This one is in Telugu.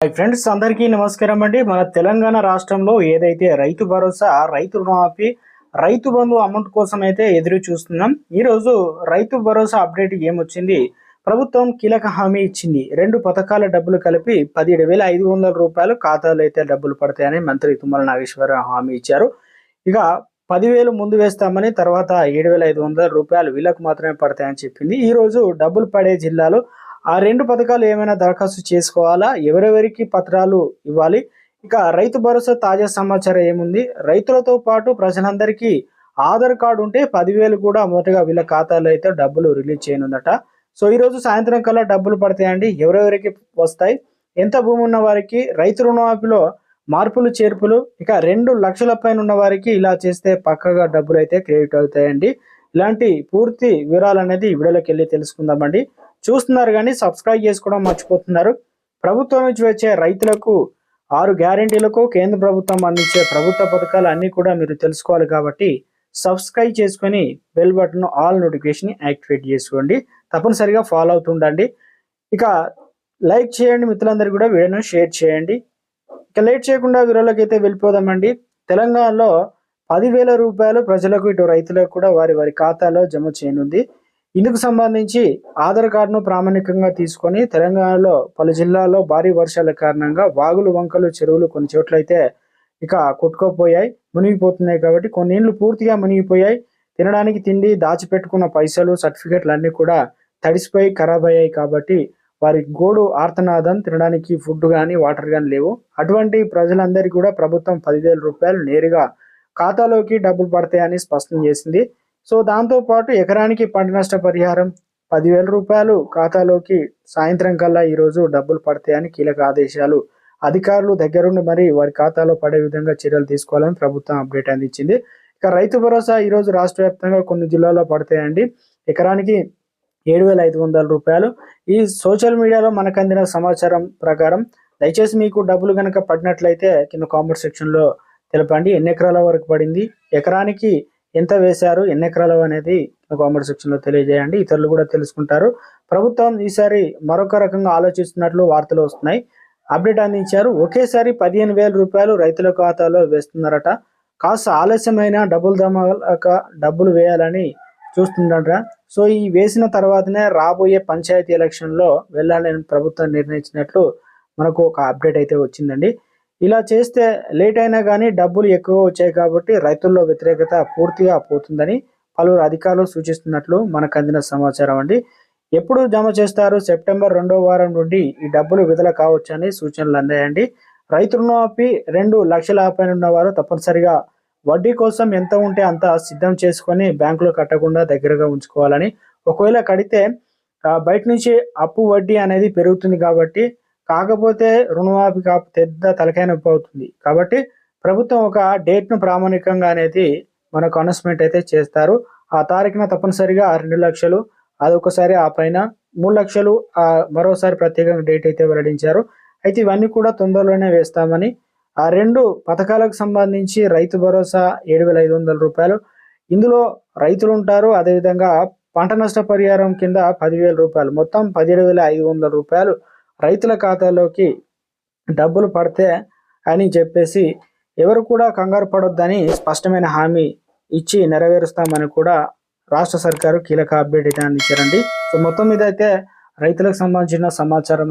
హాయ్ ఫ్రెండ్స్ అందరికీ నమస్కారం అండి. మన తెలంగాణ రాష్ట్రంలో ఏదైతే రైతు భరోసా రైతు రుణమాఫీ రైతు బంధు అమౌంట్ కోసం అయితే ఎదురు చూస్తున్నాం. ఈ రోజు రైతు భరోసా అప్డేట్ ఏమొచ్చింది? ప్రభుత్వం కీలక హామీ ఇచ్చింది. రెండు పథకాల డబ్బులు కలిపి పదిహేడు వేల ఐదు వందల రూపాయలు ఖాతాలో అయితే డబ్బులు పడతాయని మంత్రి తుమ్మల నాగేశ్వరరావు హామీ ఇచ్చారు. ఇక పదివేలు ముందు వేస్తామని తర్వాత ఏడు వేల ఐదు వందల రూపాయలు వీళ్ళకు మాత్రమే పడతాయని చెప్పింది. ఈ రోజు డబ్బులు పడే జిల్లాలో ఆ రెండు పథకాలు ఏమైనా దరఖాస్తు చేసుకోవాలా? ఎవరెవరికి పత్రాలు ఇవ్వాలి? ఇక రైతు భరోసా తాజా సమాచారం ఏముంది? రైతులతో పాటు ప్రజలందరికీ ఆధార్ కార్డు ఉంటే పదివేలు కూడా మొదటగా వీళ్ళ ఖాతాలో అయితే డబ్బులు రిలీజ్ చేయనుందట. సో ఈరోజు సాయంత్రం కల్లా డబ్బులు పడతాయండి. ఎవరెవరికి వస్తాయి? ఎంత భూమి ఉన్న వారికి? రైతు రుణమాఫీలో మార్పులు చేర్పులు? ఇక రెండు లక్షల పైన ఉన్న వారికి ఇలా చేస్తే పక్కగా డబ్బులు అయితే క్రెడిట్ అవుతాయండి. ఇలాంటి పూర్తి వివరాలు అనేది వీడియోలోకి వెళ్ళి తెలుసుకుందామండి. చూస్తున్నారు కానీ సబ్స్క్రైబ్ చేసుకోవడం మర్చిపోతున్నారు. ప్రభుత్వం నుంచి వచ్చే రైతులకు ఆరు గ్యారెంటీలకు కేంద్ర ప్రభుత్వం అందించే ప్రభుత్వ పథకాలు అన్నీ కూడా మీరు తెలుసుకోవాలి కాబట్టి సబ్స్క్రైబ్ చేసుకొని bell button all notification activate చేసుకోండి. తప్పనిసరిగా ఫాలో అవుతుండండి. ఇక లైక్ చేయండి మిత్రులందరూ కూడా వీడియోను షేర్ చేయండి. ఇక లేట్ చేయకుండా వీడియోలోకి అయితే వెళ్ళిపోదామండి. తెలంగాణలో పదివేల రూపాయలు ప్రజలకు ఇటు రైతులకు కూడా వారి వారి ఖాతాలో జమ చేయనుంది. ఇందుకు సంబంధించి ఆధార్ కార్డును ప్రామాణికంగా తీసుకొని తెలంగాణలో పలు జిల్లాల్లో భారీ వర్షాల కారణంగా వాగులు వంకలు చెరువులు కొన్ని చోట్లయితే ఇక కొట్టుకోపోయాయి మునిగిపోతున్నాయి కాబట్టి కొన్ని ఇండ్లు పూర్తిగా మునిగిపోయాయి. తినడానికి తిండి దాచిపెట్టుకున్న పైసలు సర్టిఫికెట్లు అన్నీ కూడా తడిసిపోయి ఖరాబ్ అయ్యాయి కాబట్టి వారి గోడు ఆర్తనాదం. తినడానికి ఫుడ్ కానీ వాటర్ కానీ లేవు. అటువంటి ప్రజలందరికీ కూడా ప్రభుత్వం పదివేల రూపాయలు నేరుగా ఖాతాలోకి డబ్బులు పడతాయని స్పష్టం చేసింది. సో దాంతో పాటు ఎకరానికి పంట నష్ట పరిహారం పదివేల రూపాయలు. ఖాతాలోకి సాయంత్రం కల్లా ఈరోజు డబ్బులు పడతాయని కీలక ఆదేశాలు. అధికారులు దగ్గరుండి మరి వారి ఖాతాలో పడే విధంగా చర్యలు తీసుకోవాలని ప్రభుత్వం అప్డేట్ అందించింది. ఇక రైతు భరోసా ఈరోజు రాష్ట్ర వ్యాప్తంగా కొన్ని జిల్లాల్లో పడతాయండి. ఎకరానికి ఏడు వేల ఐదు వందల రూపాయలు. ఈ సోషల్ మీడియాలో మనకు అందిన సమాచారం ప్రకారం దయచేసి మీకు డబ్బులు కనుక పడినట్లయితే కింద కామెంట్ సెక్షన్లో తెలపండి. ఎన్ని ఎకరాల వరకు పడింది? ఎకరానికి ఎంత వేశారు ఎన్ని ఎకరాలు అనేది కామెంట్ సెక్షన్లో తెలియజేయండి. ఇతరులు కూడా తెలుసుకుంటారు. ప్రభుత్వం ఈసారి మరొక రకంగా ఆలోచిస్తున్నట్లు వార్తలు వస్తున్నాయి. అప్డేట్ అందించారు. ఒకేసారి పదిహేను వేల రూపాయలు రైతుల ఖాతాలో వేస్తున్నారట. కాస్త ఆలస్యమైన డబ్బులు దమక డబ్బులు వేయాలని చూస్తుండట సో ఈ వేసిన తర్వాతనే రాబోయే పంచాయతీ ఎలక్షన్లో వెళ్ళాలని ప్రభుత్వం నిర్ణయించినట్లు మనకు ఒక అప్డేట్ అయితే వచ్చిందండి. ఇలా చేస్తే లేట్ అయినా కానీ డబ్బులు ఎక్కువ వచ్చాయి కాబట్టి రైతుల్లో వ్యతిరేకత పూర్తిగా పోతుందని పలువురు అధికారులు సూచిస్తున్నట్లు మనకు అందిన సమాచారం అండి. ఎప్పుడు జమ చేస్తారు? సెప్టెంబర్ రెండో వారం నుండి ఈ డబ్బులు విడుదల కావచ్చని సూచనలు అందాయండి. రైతు రుణమాఫీ రెండు లక్షల పైన ఉన్నవారు తప్పనిసరిగా వడ్డీ కోసం ఎంత ఉంటే అంత సిద్ధం చేసుకొని బ్యాంకులో కట్టకుండా దగ్గరగా ఉంచుకోవాలని. ఒకవేళ కడితే బయట నుంచి అప్పు వడ్డీ అనేది పెరుగుతుంది కాబట్టి కాకపోతే రుణమాఫీ కా పెద్ద తలకాయ నొప్పి అవుతుంది. కాబట్టి ప్రభుత్వం ఒక డేట్ను ప్రామాణికంగా అనేది మనకు అనౌన్స్మెంట్ అయితే చేస్తారు. ఆ తారీఖున తప్పనిసరిగా రెండు లక్షలు అదొకసారి ఆ పైన మూడు లక్షలు ఆ మరోసారి ప్రత్యేకంగా డేట్ అయితే వెల్లడించారు. అయితే ఇవన్నీ కూడా తొందరలోనే వేస్తామని ఆ రెండు పథకాలకు సంబంధించి రైతు భరోసా ఏడు వేల ఐదు వందల రూపాయలు. ఇందులో రైతులు ఉంటారు అదేవిధంగా పంట నష్ట పరిహారం కింద పదివేల రూపాయలు మొత్తం పదిహేడు వేల ఐదు వందల రూపాయలు. రైతుల ఖాతాలోకి డబ్బులు పడితే అని చెప్పేసి ఎవరు కూడా కంగారు పడొద్దని స్పష్టమైన హామీ ఇచ్చి నెరవేరుస్తామని కూడా రాష్ట్ర సర్కారు కీలక అప్డేట్ అయితే అందించారండి. సో మొత్తం మీద అయితే రైతులకు సంబంధించిన సమాచారం